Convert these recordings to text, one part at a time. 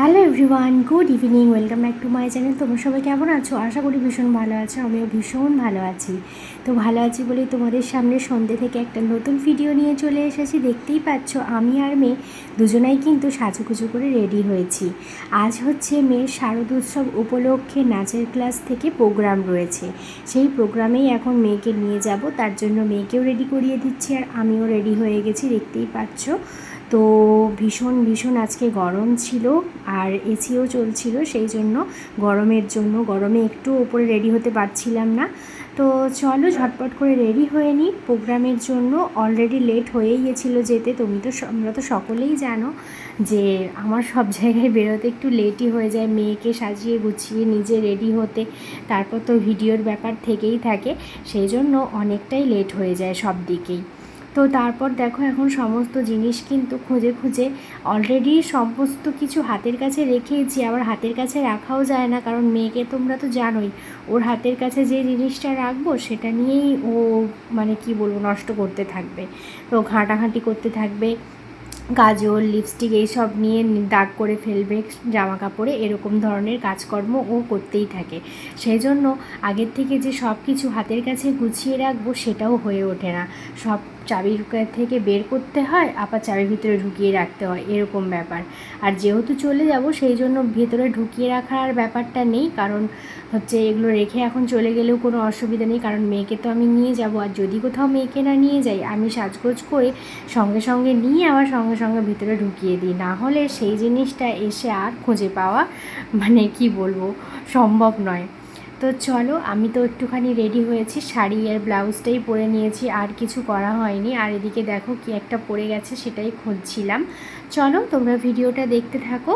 Hello everyone, good evening, welcome back to my channel. তোমরা সবাই কেমন আছো? আশা করি ভীষণ ভালো আছো, আমিও ভীষণ ভালো আছি। তো ভালো আছি বলেই তোমাদের সামনে সন্ধ্যে থেকে একটা নতুন ভিডিও নিয়ে চলে এসেছি। দেখতেই পাচ্ছ, আমি আর মেয়ে দুজনাই কিন্তু সাজুগুজু করে রেডি হয়েছি। আজ হচ্ছে মেয়ের শারদ উৎসব উপলক্ষে নাচের ক্লাস থেকে প্রোগ্রাম রয়েছে। সেই প্রোগ্রামেই এখন মেয়েকে নিয়ে যাব, তার জন্য মেয়েকেও রেডি করিয়ে দিচ্ছি আর আমিও রেডি হয়ে গেছি, দেখতেই পাচ্ছ। তো ভীষণ ভীষণ আজকে গরম ছিল আর এসিও চলছিল, সেই জন্য গরমের জন্য, গরমে একটু ওপরে রেডি হতে পারছিলাম না। তো চলো ঝটপট করে রেডি হয়ে নিই। প্রোগ্রামের জন্য অলরেডি লেট হয়েই গেছিল যেতে, তুমি তো আমরা তো সকলেই জানো যে আমার সব জায়গায় বেরোতে একটু লেটই হয়ে যায়, মেয়েকে সাজিয়ে গুছিয়ে নিজে রেডি হতে। তারপর তো ভিডিওর ব্যাপার থেকেই থাকে, সেই জন্য অনেকটাই লেট হয়ে যায় সব দিকেই। তো তারপর দেখো এখন সমস্ত জিনিস কিন্তু খুঁজে খুঁজে অলরেডি সমস্ত কিছু হাতের কাছে রেখেছি, আবার হাতের কাছে রাখাও যায় না, কারণ মেয়েকে তোমরা তো জানোই, ওর হাতের কাছে যে জিনিসটা রাখব সেটা নিয়েই ও মানে কি বলব, নষ্ট করতে থাকবে। তো ঘাঁটাঘাঁটি করতে থাকবে, কাজল লিপস্টিক এইসব নিয়ে দাগ করে ফেলবে জামা কাপড়ে এরকম ধরনের কাজকর্ম ও করতেই থাকে। সেই জন্য আগের থেকে যে সব কিছু হাতের কাছে গুছিয়ে রাখব সেটাও হয়ে ওঠে না। সব চাবির থেকে বের করতে হয় আবার চাবির ভিতরে ঢুকিয়ে রাখতে হয়, এরকম ব্যাপার। আর যেহেতু চলে যাব, সেই জন্য ভেতরে ঢুকিয়ে রাখার আর ব্যাপারটা নেই, কারণ হচ্ছে এগুলো রেখে এখন চলে গেলেও কোনো অসুবিধা নেই, কারণ মেয়েকে তো আমি নিয়ে যাব। আর যদি কোথাও মেয়েকে না নিয়ে যাই, আমি সাজগোজ করে সঙ্গে সঙ্গে নিয়ে আবার সঙ্গে সঙ্গে ভিতরে ঢুকিয়ে দিই। না হলে সেই জিনিসটা এসে আর খুঁজে পাওয়া মানে কি বলব, সম্ভব নয়। তো চলো, আমি তো একটুখানি রেডি হয়েছি। শাড়ি আর ব্লাউজটাই পরে নিয়েছি, আর কিছু করা হয়নি। আর এদিকে দেখো কি একটা পরে গেছে, সেটাই খুঁজছিলাম চলো, তোমরা ভিডিওটা দেখতে থাকো।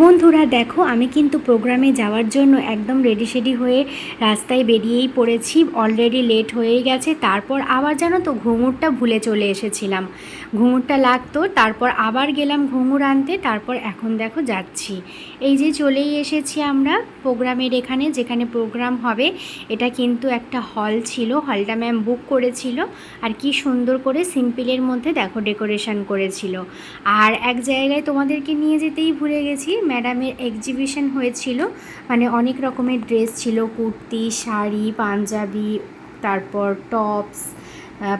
বন্ধুরা, দেখো, আমি কিন্তু প্রোগ্রামে যাওয়ার জন্য একদম রেডি সেডি হয়ে রাস্তায় বেরিয়েই পড়েছি। অলরেডি লেট হয়ে গেছে। তারপর আবার জানো তো ঘুঙুরটা ভুলে চলে এসেছিলাম। ঘুঙুরটা লাগতো, তারপর আবার গেলাম ঘুঙুর আনতে, তারপর এখন দেখো যাচ্ছি। এই যে চলেই এসেছি আমরা প্রোগ্রামের এখানে, যেখানে প্রোগ্রাম হবে, এটা কিন্তু একটা হল ছিল, হলটা ম্যাম বুক করেছিল, আর কি সুন্দর করে সিম্পলের মধ্যে দেখো ডেকোরেশন করেছিল। আর এক জায়গায় তোমাদেরকে নিয়ে যেতেই ভুলে গেছি ম্যাডামের এক্সিবিশন হয়েছিল মানে অনেক রকমের ড্রেস ছিল, কুর্তি, শাড়ি, পাঞ্জাবি, তারপর টপস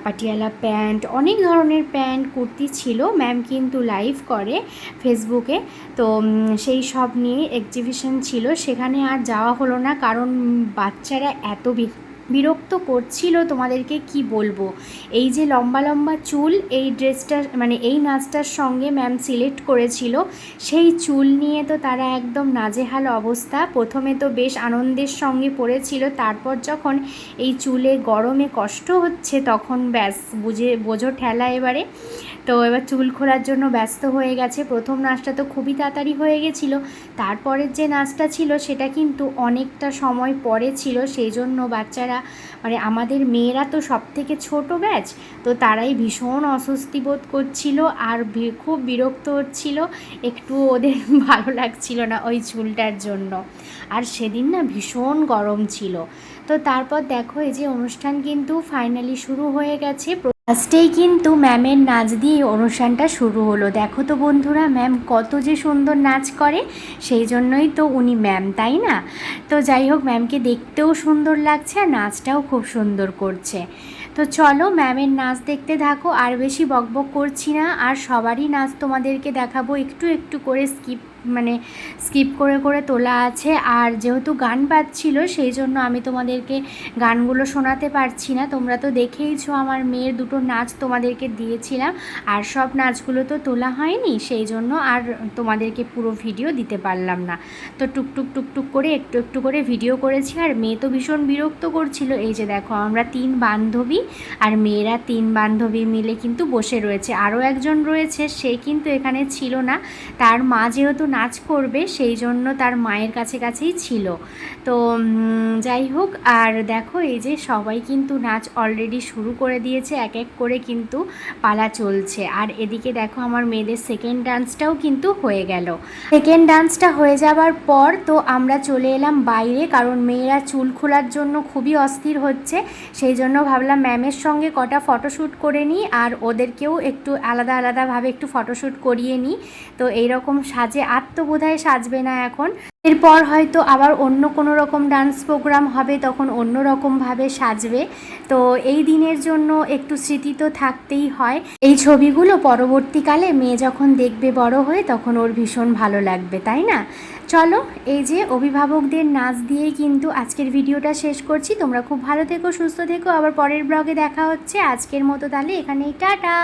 পাটিয়ালা প্যান্ট, অনেক ধরনের প্যান্ট, কুর্তি ছিল। ম্যাম কিন্তু লাইভ করে ফেসবুকে তো সেই সব নিয়ে এক্সিবিশন ছিল। সেখানে আর যাওয়া হলো না। কারণ বাচ্চারা এত বিরক্ত করছিল তোমাদেরকে কি বলব? এই যে লম্বা লম্বা চুল, এই ড্রেসটার মানে এই নাচটার সঙ্গে ম্যাম সিলেক্ট করেছিল, সেই চুল নিয়ে তো তারা একদম নাজেহাল অবস্থা। প্রথমে তো বেশ আনন্দের সঙ্গে পড়েছিল, তারপর যখন এই চুলে গরমে কষ্ট হচ্ছে, তখন ব্যাস, বুঝে, বোঝো ঠেলা এবারে। তো এবার চুল খোলার জন্য ব্যস্ত হয়ে গেছে। প্রথম নাচটা তো খুবই তাড়াতাড়ি হয়ে গেছিল। তারপরের যে নাচটা ছিল, সেটা কিন্তু অনেকটা সময় পরে ছিল। সেই জন্য বাচ্চারা মানে আমাদের মেয়েরা তো সব থেকে ছোটো ব্যাচ, তো তারাই ভীষণ অস্বস্তি বোধ করছিল আর খুব বিরক্ত হচ্ছিল। একটু ওদের ভালো লাগছিল না ওই চুলটার জন্য। আর সেদিন না ভীষণ গরম ছিল। তো তারপর দেখো, এই যে অনুষ্ঠান কিন্তু ফাইনালি শুরু হয়ে গেছে। ফার্স্টেই কিন্তু ম্যামের নাচ দিয়ে অনুষ্ঠানটা শুরু হলো। দেখো তো বন্ধুরা, ম্যাম কত যে সুন্দর নাচ করে, সেই জন্যই তো উনি ম্যাম, তাই না? তো যাই হোক, ম্যামকে দেখতেও সুন্দর লাগছে আর নাচটাও খুব সুন্দর করছে। তো চলো ম্যামের নাচ দেখতে থাকো, আর বেশি বকবক করছি না, আর সবারই নাচ তোমাদেরকে দেখাবো, একটু একটু করে স্কিপ মানে স্কিপ করে করে তোলা আছে। আর যেহেতু গান বাজছিল, সেই জন্য আমি তোমাদেরকে গানগুলো শোনাতে পারছি না। তোমরা তো দেখেইছো আমার মেয়ের দুটো নাচ তোমাদেরকে দিয়েছিলাম। আর সব নাচগুলো তো তোলা হয়নি, সেই জন্য আর তোমাদেরকে পুরো ভিডিও দিতে পারলাম না। তো টুকটুক টুকটুক করে, একটু একটু করে ভিডিও করেছি। আর মেয়ে তো ভীষণ বিরক্ত করছিল। এই যে দেখো, আমরা তিন বান্ধবী, আর মেয়েরা তিন বান্ধবী মিলে কিন্তু বসে রয়েছে। আরও একজন রয়েছে, সে কিন্তু এখানে ছিল না। তার মা যেহেতু নাচ করবে, সেই জন্য তার মায়ের কাছে কাছেই ছিল। তো যাই হোক, আর দেখো এই যে সবাই কিন্তু নাচ অলরেডি শুরু করে দিয়েছে, এক এক করে কিন্তু পালা চলছে। আর এদিকে দেখো আমার মেয়েদের সেকেন্ড ডান্সটাও কিন্তু হয়ে গেল। সেকেন্ড ডান্সটা হয়ে যাওয়ার পর তো আমরা চলে এলাম বাইরে, কারণ মেয়েরা চুল খোলার জন্য খুবই অস্থির হচ্ছে। সেই জন্য ভাবলাম ম্যামের সঙ্গে কটা ফটোশ্যুট করে নিই, আর ওদেরকেও একটু আলাদা আলাদাভাবে একটু ফটোশ্যুট করিয়ে নিই। তো এইরকম সাজে আর তো বোধহয় সাজবে না এখন। এরপর হয়তো আবার অন্য কোনো রকম ডান্স প্রোগ্রাম হবে, তখন অন্য রকমভাবে সাজবে। তো এই দিনের জন্য একটু স্মৃতি তো থাকতেই হয়। এই ছবিগুলো পরবর্তীকালে মেয়ে যখন দেখবে বড় হয়ে, তখন ওর ভীষণ ভালো লাগবে, তাই না? চলো, এই যে অভিভাবকদের নাচ দিয়েই কিন্তু আজকের ভিডিওটা শেষ করছি। তোমরা খুব ভালো থেকো, সুস্থ থেকো। আবার পরের ব্লগে দেখা হচ্ছে। আজকের মতো তাহলে এখানেই, টাটা!